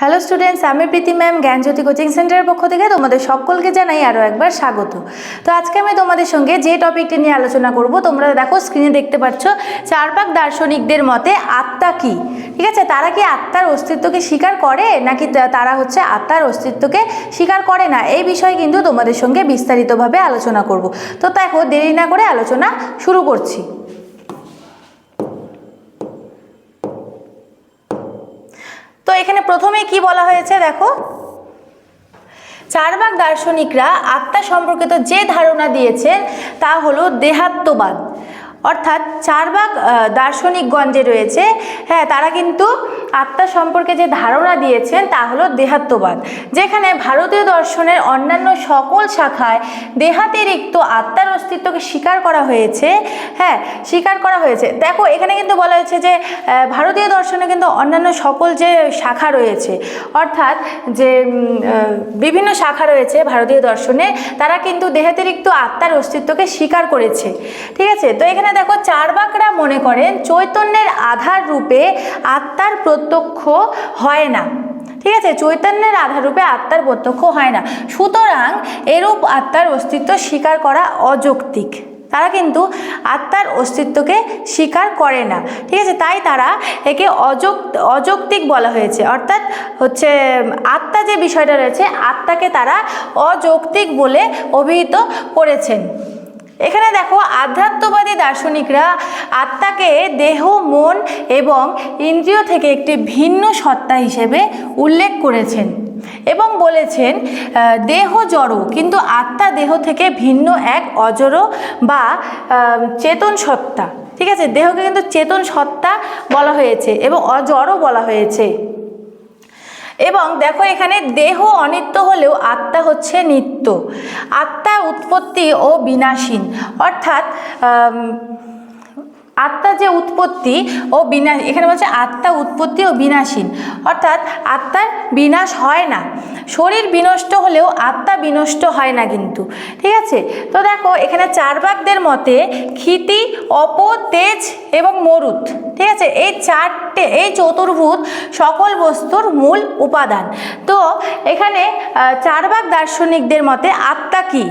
Hello students আমি প্রীতি ma'am জ্ঞানজ্যোতি coaching সেন্টারের পক্ষ থেকে তোমাদের সকলকে জানাই আরও একবার স্বাগত। তো আজকে আমি তোমাদের সঙ্গে যে টপিকটি নিয়ে আলোচনা করব, তোমরা দেখো স্ক্রিনে দেখতে পাচ্ছ, চারপাক দার্শনিকদের মতে আত্মা কি? ঠিক আছে? তারা কি আত্মার অস্তিত্বকে স্বীকার করে, নাকি তারা হচ্ছে আত্মার অস্তিত্বকে স্বীকার করে না? এই বিষয়ে কিন্তু তোমাদের সঙ্গে বিস্তারিতভাবে আলোচনা করব। তো দেখো, দেরি না করে আলোচনা শুরু করছি। তো এখানে প্রথমে কি বলা হয়েছে দেখো? চারবাগ দার্শনিকরা আত্মা সম্পর্কিত যে ধারণা দিয়েছে তা হলো দেহাত্মবাদ। অর্থাৎ চারবাগ দার্শনিকগঞ্জে রয়েছে হ্যাঁ তারা কিন্তু আত্মা সম্পর্কে যে ধারণা দিয়েছেন, তা হলো দেহাত্মবাদ। যেখানে ভারতীয় দর্শনের অন্যান্য সকল শাখায় দেহাতিরিক্ত আত্মার অস্তিত্বকে স্বীকার করা হয়েছে। হ্যাঁ স্বীকার করা হয়েছে। দেখো, এখানে কিন্তু বলা হয়েছে যে ভারতীয় দর্শনে কিন্তু অন্যান্য সকল যে শাখা রয়েছে, অর্থাৎ যে বিভিন্ন শাখা রয়েছে ভারতীয় দর্শনে, তারা কিন্তু দেহাতিরিক্ত আত্মার অস্তিত্বকে স্বীকার করেছে। ঠিক আছে? তো এখানে দেখো চারবাকরা মনে করেন, চৈতন্যের আধার রূপে আত্মার প্রত্যক্ষ হয় না। ঠিক আছে? চৈতন্যের আধাররূপে আত্মার প্রত্যক্ষ হয় না। সুতরাং এরূপ আত্মার অস্তিত্ব স্বীকার করা অযৌক্তিক। তারা কিন্তু আত্মার অস্তিত্বকে স্বীকার করে না। ঠিক আছে? তাই তারা একে অযৌক অযৌক্তিক বলা হয়েছে। অর্থাৎ হচ্ছে, আত্মা যে বিষয়টা রয়েছে, আত্মাকে তারা অযৌক্তিক বলে অভিহিত করেছেন। এখানে দেখো, আধ্যাত্মবাদী দার্শনিকরা আত্মাকে দেহ, মন এবং ইন্দ্রিয় থেকে একটি ভিন্ন সত্তা হিসেবে উল্লেখ করেছেন এবং বলেছেন দেহ জড়, কিন্তু আত্মা দেহ থেকে ভিন্ন এক অজড় বা চেতন সত্তা। ঠিক আছে? দেহকে কিন্তু চেতন সত্তা বলা হয়েছে এবং অজড়ও বলা হয়েছে। এবং দেখো এখানে দেহ অনিত্য হলেও আত্মা হচ্ছে নিত্য। আত্মার উৎপত্তি ও বিনাশীন। অর্থাৎ আত্মা যে উৎপত্তি ও বিনাশ এখানে বলছে আত্মা উৎপত্তি ও বিনাশীন। অর্থাৎ আত্মার বিনাশ হয় না। শরীর বিনষ্ট হলেও আত্মা বিনষ্ট হয় না কিন্তু। ঠিক আছে? তো দেখো, এখানে চারবাকদের মতে ক্ষিতি অপ তেজ এবং মরুত ঠিক আছে? এই চারটে, এই চতুর্ভুজ সকল বস্তুর মূল উপাদান। তো এখানে চারবাক দার্শনিকদের মতে আত্মা কী?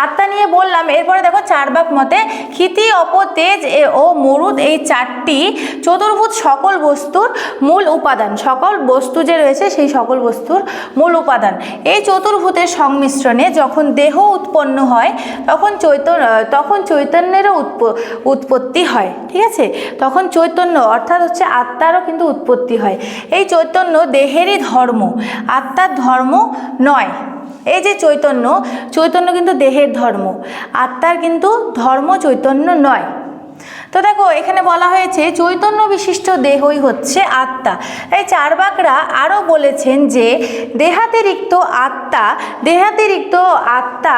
আত্মা নিয়ে বললাম, এরপরে দেখো চারবাক মতে, ক্ষিতি অপ তেজ ও মরুদ এই চারটি চতুর্ভুজ সকল বস্তুর মূল উপাদান। সকল বস্তু যে রয়েছে সেই সকল বস্তুর মূল উপাদান। এই চতুর্ভূতের সংমিশ্রণে যখন দেহ উৎপন্ন হয়, তখন চৈতন্য, তখন চৈতন্যেরও উৎপ- উৎপত্তি হয়, ঠিক আছে? তখন চৈতন্য অর্থাৎ হচ্ছে আত্মারও কিন্তু উৎপত্তি হয়। এই চৈতন্য দেহেরই ধর্ম, আত্মার ধর্ম নয়। এই যে চৈতন্য চৈতন্য কিন্তু দেহের ধর্ম, আত্মার কিন্তু ধর্ম চৈতন্য নয়। তো দেখো, এখানে বলা হয়েছে চৈতন্য বিশিষ্ট দেহই হচ্ছে আত্মা। এই চারবাকরা আরও বলেছেন যে দেহাতিরিক্ত আত্মা দেহাতিরিক্ত আত্মা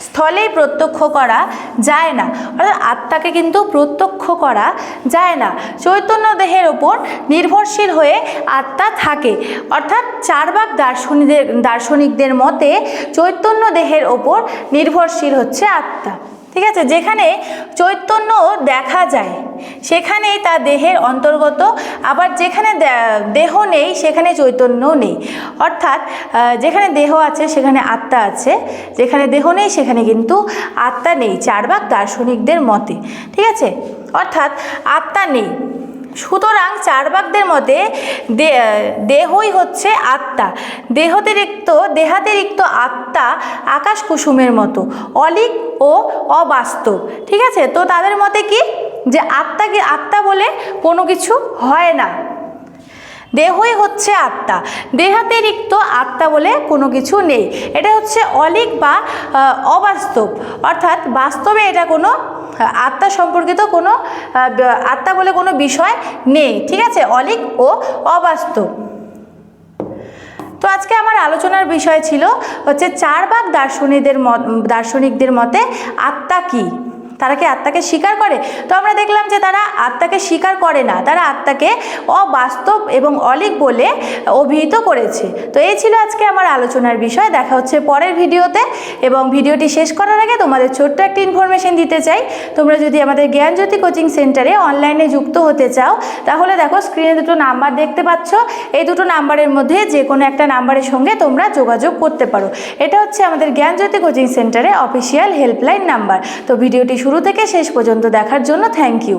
স্থলেই প্রত্যক্ষ করা যায় না। অর্থাৎ আত্মাকে কিন্তু প্রত্যক্ষ করা যায় না। চৈতন্য দেহের ওপর নির্ভরশীল হয়ে আত্মা থাকে। অর্থাৎ চারবাক দার্শনিকদের দার্শনিকদের মতে চৈতন্য দেহের ওপর নির্ভরশীল হচ্ছে আত্মা। ঠিক আছে? যেখানে চৈতন্য দেখা যায়, সেখানেই তা দেহের অন্তর্গত। আবার যেখানে দেহ নেই, সেখানে চৈতন্য নেই। অর্থাৎ যেখানে দেহ আছে, সেখানে আত্মা আছে। যেখানে দেহ নেই, সেখানে কিন্তু আত্মা নেই। চারবাক দার্শনিকদের মতে। ঠিক আছে? অর্থাৎ, আত্মা নেই। সুতরাং চারবাকদের মতে দেহই হচ্ছে আত্মা। দেহতিরিক্ত, দেহাতিরিক্ত আত্মা আকাশ কুসুমের মতো, অলিক ও অবাস্তব। ঠিক আছে? তো তাদের মতে কি? যে আত্মাকে আত্মা বলে কোনো কিছু হয় না। দেহই হচ্ছে আত্মা। দেহাতিরিক্ত আত্মা বলে কোনো কিছু নেই। এটা হচ্ছে অলিক বা অবাস্তব। অর্থাৎ বাস্তবে এটা কোনো আত্মা সম্পর্কিত কোনো আত্মা বলে কোনো বিষয় নেই, ঠিক আছে? অলিক ও অবাস্তব তো আজকে আমার আলোচনার বিষয় ছিল হচ্ছে চার ভাগ দার্শনিকদের দার্শনিকদের মতে আত্মা কী? তারা কি আত্মাকে স্বীকার করে? তো আমরা দেখলাম যে তারা আত্মাকে স্বীকার করে না। তারা আত্মাকে অবাস্তব এবং অলিক বলে অভিহিত করেছে। তো এই ছিল আজকে আমার আলোচনার বিষয়। দেখা হচ্ছে পরের ভিডিওতে এবং ভিডিওটি শেষ করার আগে তোমাদের ছোট্ট একটি ইনফরমেশন দিতে চাই। তোমরা যদি আমাদের জ্ঞানজ্যোতি কোচিং সেন্টারে অনলাইনে যুক্ত হতে চাও, তাহলে দেখো স্ক্রিনে দুটো নাম্বার দেখতে পাচ্ছ। এই দুটো নাম্বারের মধ্যে যে কোনো একটা নাম্বারের সঙ্গে তোমরা যোগাযোগ করতে পারো। এটা হচ্ছে আমাদের জ্ঞানজ্যোতি কোচিং সেন্টারে অফিসিয়াল হেল্পলাইন নাম্বার তো ভিডিওটি শুরু থেকে শেষ পর্যন্ত দেখার জন্য থ্যাংক ইউ